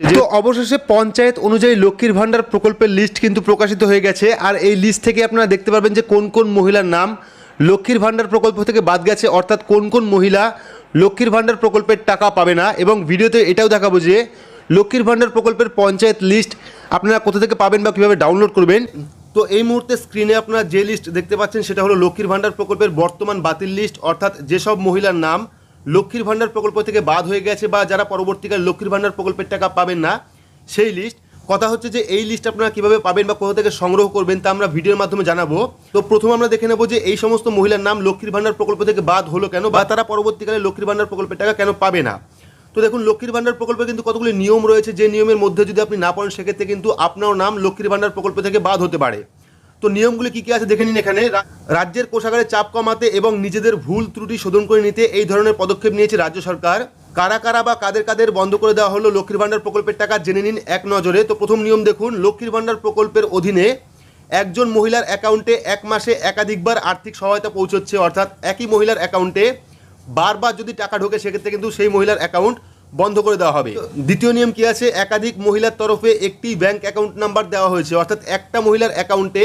তো অবশেষে পঞ্চায়েত অনুযায়ী লক্ষ্মীর ভাণ্ডার প্রকল্পের লিস্ট কিন্তু প্রকাশিত হয়ে গেছে। আর এই লিস্ট থেকে আপনারা দেখতে পারবেন যে কোন কোন মহিলার নাম লক্ষ্মীর ভাণ্ডার প্রকল্প থেকে বাদ গেছে, অর্থাৎ কোন কোন মহিলা লক্ষ্মীর ভাণ্ডার প্রকল্পের টাকা পাবে না। এবং ভিডিওতে এটাও দেখাবো যে লক্ষ্মীর ভাণ্ডার প্রকল্পের পঞ্চায়েত লিস্ট আপনারা কোথা থেকে পাবেন বা কীভাবে ডাউনলোড করবেন। তো এই মুহূর্তে স্ক্রিনে আপনারা যে লিস্ট দেখতে পাচ্ছেন, সেটা হলো লক্ষ্মীর ভাণ্ডার প্রকল্পের বর্তমান বাতিল লিস্ট অর্থাৎ যেসব মহিলার নাম লক্ষ্মীর ভাণ্ডার প্রকল্প থেকে বাদ হয়ে গেছে বা যারা পরবর্তীকালে লক্ষ্মীর ভাণ্ডার প্রকল্পের টাকা পাবেন না, সেই লিস্ট কথা হচ্ছে যে এই লিস্ট আপনারা কীভাবে পাবেন বা কোথা থেকে সংগ্রহ করবেন তা আমরা ভিডিওর মাধ্যমে জানাব। তো প্রথম আমরা দেখে নেব যে এই সমস্ত মহিলার নাম লক্ষ্মীর ভাণ্ডার প্রকল্প থেকে বাদ হলো কেন বা তারা পরবর্তীকালে লক্ষ্মীর ভাণ্ডার প্রকল্পের টাকা কেন পাবে না। তো দেখুন, লক্ষ্মীর ভাণ্ডার প্রকল্পে কিন্তু কতগুলি নিয়ম রয়েছে। যে নিয়মের মধ্যে যদি আপনি না পড়েন, সেক্ষেত্রে কিন্তু আপনার নাম লক্ষ্মীর ভাণ্ডার প্রকল্প থেকে বাদ হতে পারে। তো নিয়মগুলি কি কি আছে দেখে নিন এখানে। রাজ্যের কোষাগারে চাপ কমাতে এবং নিজেদের ভুল ত্রুটি শোধন করে নিতে এই ধরনের পদক্ষেপ নিয়েছে রাজ্য সরকার। কারা কারা বা কাদের কাদের বন্ধ করে দেওয়া হলো লক্ষ্মীর ভাণ্ডার প্রকল্পের টাকা জেনে নিন এক নজরে। তো প্রথম নিয়ম দেখুন, লক্ষ্মীর ভাণ্ডার প্রকল্পের অধীনে একজন মহিলার অ্যাকাউন্টে এক মাসে একাধিকবার আর্থিক সহায়তা পৌঁছচ্ছে, অর্থাৎ একই মহিলার অ্যাকাউন্টে বারবার যদি টাকা ঢোকে, সেক্ষেত্রে কিন্তু সেই মহিলার অ্যাকাউন্ট বন্ধ করে দেওয়া হবে। দ্বিতীয় নিয়ম কি আছে? একাধিক মহিলার তরফে একটি ব্যাংক অ্যাকাউন্ট নাম্বার দেওয়া হয়েছে, অর্থাৎ একটা মহিলার অ্যাকাউন্টে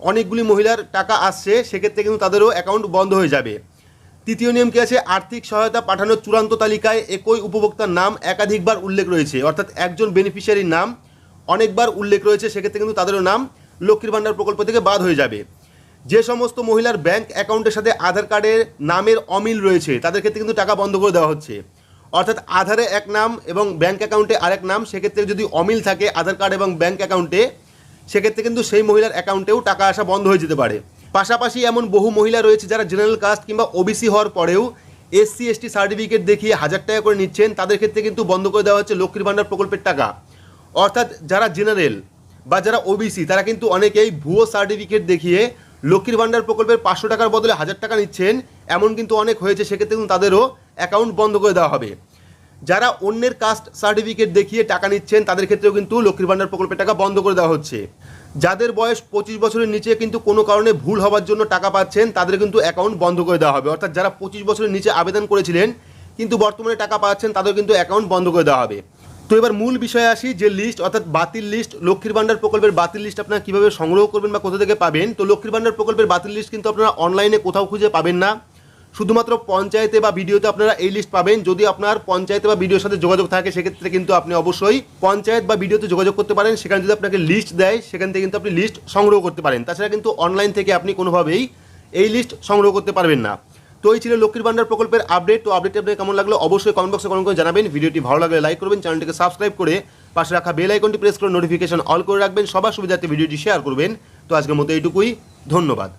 অনেকগুলি মহিলার টাকা আসছে, সেক্ষেত্রে কিন্তু তাদেরও অ্যাকাউন্ট বন্ধ হয়ে যাবে। তৃতীয় নিয়ম কি আছে? আর্থিক সহায়তা পাঠানোর চূড়ান্ত তালিকায় একই উপভোক্তার নাম একাধিকবার উল্লেখ রয়েছে। অর্থাৎ একজন বেনিফিশিয়ারির নাম অনেকবার উল্লেখ রয়েছে, সেক্ষেত্রে কিন্তু তাদেরও নাম লক্ষ্মীর ভাণ্ডার প্রকল্প থেকে বাদ হয়ে যাবে। যে সমস্ত মহিলার ব্যাংক অ্যাকাউন্টের সাথে আধার কার্ডের নামের অমিল রয়েছে, তাদের ক্ষেত্রে কিন্তু টাকা বন্ধ করে দেওয়া হচ্ছে। অর্থাৎ আধারে এক নাম এবং ব্যাংক অ্যাকাউন্টে আরেক নাম, সেক্ষেত্রে যদি অমিল থাকে আধার কার্ড এবং ব্যাংক অ্যাকাউন্টে সেক্ষেত্রে কিন্তু সেই মহিলার অ্যাকাউন্টেও টাকা আসা বন্ধ হয়ে যেতে পারে। পাশাপাশি এমন বহু মহিলা রয়েছে যারা জেনারেল কাস্ট কিংবা ওবিসি হওয়ার পরেও এসসি এসটি সার্টিফিকেট দেখিয়ে হাজার টাকা করে নিচ্ছেন। তাদের ক্ষেত্রে কিন্তু বন্ধ করে দেওয়া হচ্ছে লক্ষ্মীর ভাণ্ডার প্রকল্পের টাকা। অর্থাৎ যারা জেনারেল বা যারা ওবিসি তারা কিন্তু অনেকেই ভুয়ো সার্টিফিকেট দেখিয়ে লক্ষ্মীর ভাণ্ডার প্রকল্পের পাঁচশো টাকার বদলে হাজার টাকা নিচ্ছেন। এমন কিন্তু অনেক হয়েছে, সেক্ষেত্রে কিন্তু তাদেরও অ্যাকাউন্ট বন্ধ করে দেওয়া হবে। যারা অন্যের কাস্ট সার্টিফিকেট দেখিয়ে টাকা নিচ্ছেন, তাদের ক্ষেত্রেও কিন্তু লক্ষ্মীর ভাণ্ডার প্রকল্পের টাকা বন্ধ করে দেওয়া হচ্ছে। যাদের বয়স পঁচিশ বছরের নিচে কিন্তু কোনো কারণে ভুল হওয়ার জন্য টাকা পাচ্ছেন, তাদের কিন্তু অ্যাকাউন্ট বন্ধ করে দেওয়া হবে। অর্থাৎ যারা পঁচিশ বছরের নিচে আবেদন করেছিলেন, কিন্তু বর্তমানে টাকা পাচ্ছেন, তাদের কিন্তু অ্যাকাউন্ট বন্ধ করে দেওয়া হবে। তো এবার মূল বিষয়ে আসি, যে লিস্ট অর্থাৎ বাতিল লিস্ট লক্ষ্মীর ভাণ্ডার প্রকল্পের বাতিল লিস্ট আপনারা কীভাবে সংগ্রহ করবেন বা কোথা থেকে পাবেন? তো লক্ষ্মীর ভাণ্ডার প্রকল্পের বাতিল লিস্ট কিন্তু আপনারা অনলাইনে কোথাও খুঁজে পাবেন না। শুধুমাত্র পঞ্চায়েতে বা ভিডিওতে আপনারা এই লিস্ট পাবেন। যদি আপনার পঞ্চায়েতে বা ভিডিওর সাথে যোগাযোগ থাকে, সেক্ষেত্রে কিন্তু আপনি অবশ্যই পঞ্চায়েত বা ভিডিওতে যোগাযোগ করতে পারেন। সেখানে যদি আপনাকে লিস্ট দেয়, সেখান থেকে কিন্তু আপনি লিস্ট সংগ্রহ করতে পারেন। তাছাড়া কিন্তু অনলাইন থেকে আপনি কোনোভাবেই এই লিস্ট সংগ্রহ করতে পারবেন না। তো এই ছিল লক্ষ্মীর ভান্ডার প্রকল্পের আপডেট তো আপডেট আপনাদের কেমন লাগল অবশ্যই কমেন্ট বক্সে কমেন্ট করে জানাবেন। ভিডিওটি ভালো লাগলে লাইক করবেন চ্যানেলটিকে সাবস্ক্রাইব করে পাশে রাখা বেল আইকনটি প্রেস করে নোটিফিকেশন অল করে রাখবেন। সবার সুবিধার্থে ভিডিওটি শেয়ার করবেন। তো আজকের মতো এইটুকুই। ধন্যবাদ।